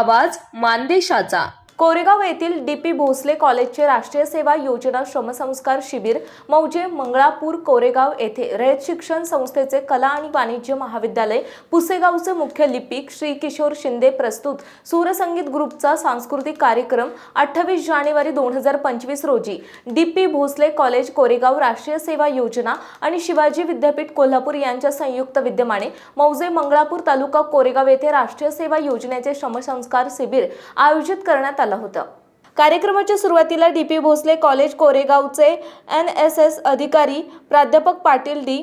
आवाज मानदेशाचा. कोरेगाव येथील D P Bhosale कॉलेजचे राष्ट्रीय सेवा योजना श्रमसंस्कार शिबिर मौजे मंगळापूर कोरेगाव येथे रयत शिक्षण संस्थेचे कला आणि वाणिज्य महाविद्यालय पुसेगावचे मुख्य लिपिक श्री किशोर शिंदे प्रस्तुत सूरसंगीत ग्रुपचा सांस्कृतिक कार्यक्रम अठ्ठावीस जानेवारी दोन हजार पंचवीस रोजी. D P Bhosale college Koregaon राष्ट्रीय सेवा योजना आणि शिवाजी विद्यापीठ कोल्हापूर यांच्या संयुक्त विद्यमाने मौजे मंगळापूर तालुका कोरेगाव येथे राष्ट्रीय सेवा योजनेचे श्रमसंस्कार शिबिर आयोजित करण्यात आले. होतं. कार्यक्रमाच्या सुरुवातीला डी पी भोसले कॉलेज कोरेगावचे एन एस एस अधिकारी प्राध्यापक पाटील डी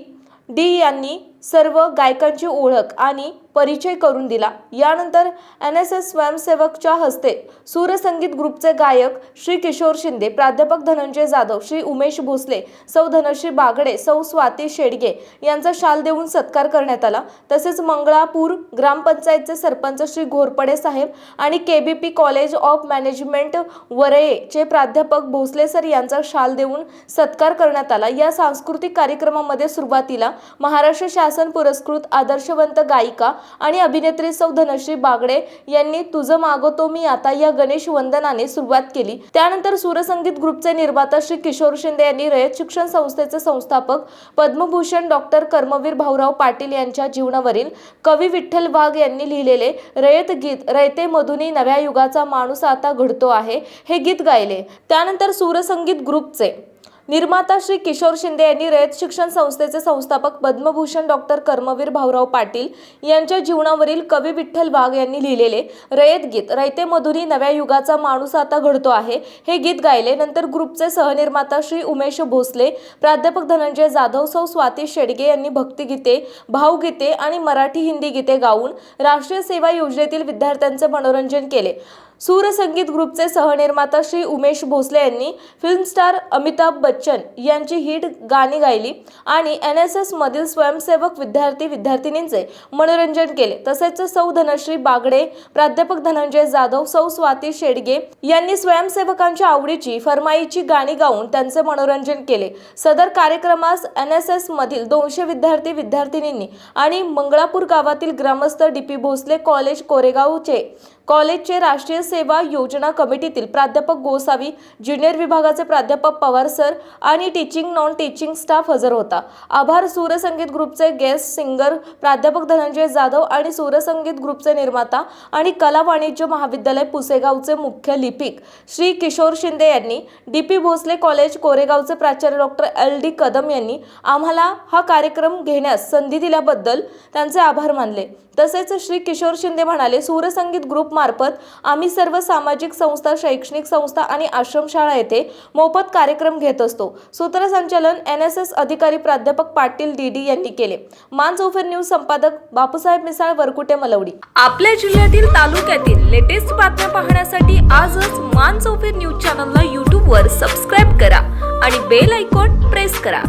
डी यांनी सर्व गायकांची ओळख आणि परिचय करून दिला. यानंतर एन एस एस स्वयंसेवकच्या हस्ते सूरसंगीत ग्रुपचे गायक श्री किशोर शिंदे प्राध्यापक धनंजय जाधव श्री उमेश भोसले सौ धनश्री बागडे सौ स्वाती शेडगे यांचा शाल देऊन सत्कार करण्यात आला. तसेच मंगळापूर ग्रामपंचायतचे सरपंच श्री घोरपडे साहेब आणि K B P college of management वरळेचे प्राध्यापक भोसले सर यांचा शाल देऊन सत्कार करण्यात आला. या सांस्कृतिक कार्यक्रमामध्ये सुरुवातीला महाराष्ट्र शासन पुरस्कृत आदर्शवंत गायिका आणि अभिनेत्री सौ धनश्री बागडे यांनी तुझं मागवतो मी आता या गणेश वंदनाने सुरुवात केली. त्यानंतर सूरसंगीत ग्रुपचे निर्माता श्री किशोर शिंदे यांनी रयत शिक्षण संस्थेचे संस्थापक पद्मभूषण डॉक्टर कर्मवीर भाऊराव पाटील यांच्या जीवनावरील कवी विठ्ठल वाघ यांनी लिहिलेले रयत गीत रयते मधुनी नव्या युगाचा माणूस आता घडतो आहे हे गीत गायले. त्यानंतर सूरसंगीत ग्रुपचे निर्माता श्री किशोर शिंदे यांनी रयत शिक्षण संस्थेचे संस्थापक पद्मभूषण डॉक्टर कर्मवीर भाऊराव पाटील यांच्या जीवनावरील कवी विठ्ठल वाघ यांनी लिहिलेले रयत गीत रयते मधुरी नव्या युगाचा माणूस आता घडतो आहे. हे गीत गायले. नंतर ग्रुपचे सहनिर्माता श्री उमेश भोसले प्राध्यापक धनंजय जाधव सौ स्वाती शेडगे यांनी भक्तिगीते भावगीते आणि मराठी हिंदी गीते गाऊन राष्ट्रीय सेवा योजनेतील विद्यार्थ्यांचे मनोरंजन केले. सूरसंगीत ग्रुपचे सहनिर्माता श्री उमेश भोसले यांनी फिल्म स्टार अमिताभ बच्चन यांची हिट गाणी गायली आणि एन एस एस मधील स्वयंसेवक विद्यार्थी विद्यार्थिनींचे मनोरंजन केले. तसेच सौ धनश्री बागडे प्राध्यापक धनंजय जाधव सौ स्वाती शेडगे यांनी स्वयंसेवकांच्या आवडीची फरमाईची गाणी गाऊन त्यांचे मनोरंजन केले. सदर कार्यक्रमास एन एस एस मधील दोनशे विद्यार्थी विद्यार्थिनींनी आणि मंगळापूर गावातील ग्रामस्थ डी पी भोसले कॉलेज कोरेगावचे कॉलेजचे राष्ट्रीय सेवा योजना कमिटीतील प्राध्यापक गोसावी ज्युनियर विभागाचे प्राध्यापक पवार सर आणि टीचिंग नॉन टीचिंग स्टाफ हजर होता. आभार सूरसंगीत ग्रुपचे गेस्ट सिंगर प्राध्यापक धनंजय जाधव आणि सूरसंगीत ग्रुपचे निर्माता आणि कला वाणिज्य महाविद्यालय पुसेगावचे मुख्य लिपिक श्री किशोर शिंदे यांनी डी पी भोसले कॉलेज कोरेगावचे प्राचार्य डॉक्टर एल डी कदम यांनी आम्हाला हा कार्यक्रम घेण्यास संधी दिल्याबद्दल त्यांचे आभार मानले. तसेच श्री किशोर शिंदे म्हणाले सूरसंगीत ग्रुप मार्फत आम्ही सर्व सामाजिक संस्था शैक्षणिक संस्था आणि आश्रमशाळा येथे मोफत कार्यक्रम घेत असतो. सूत्रसंचालन एन एस एस अधिकारी प्राध्यापक पाटील डीडी यांनी केले. मान चौफेर न्यूज संपादक बापूसाहेब मिसाळ वरकुटे मलवडी. आपल्या जिल्ह्यातील तालुक्यातील लेटेस्ट बातम्या पाहण्यासाठी आजच मान ओफेर न्यूज चॅनलला यूट्यूबवर सबस्क्राईब करा आणि बेल आयकॉन प्रेस करा.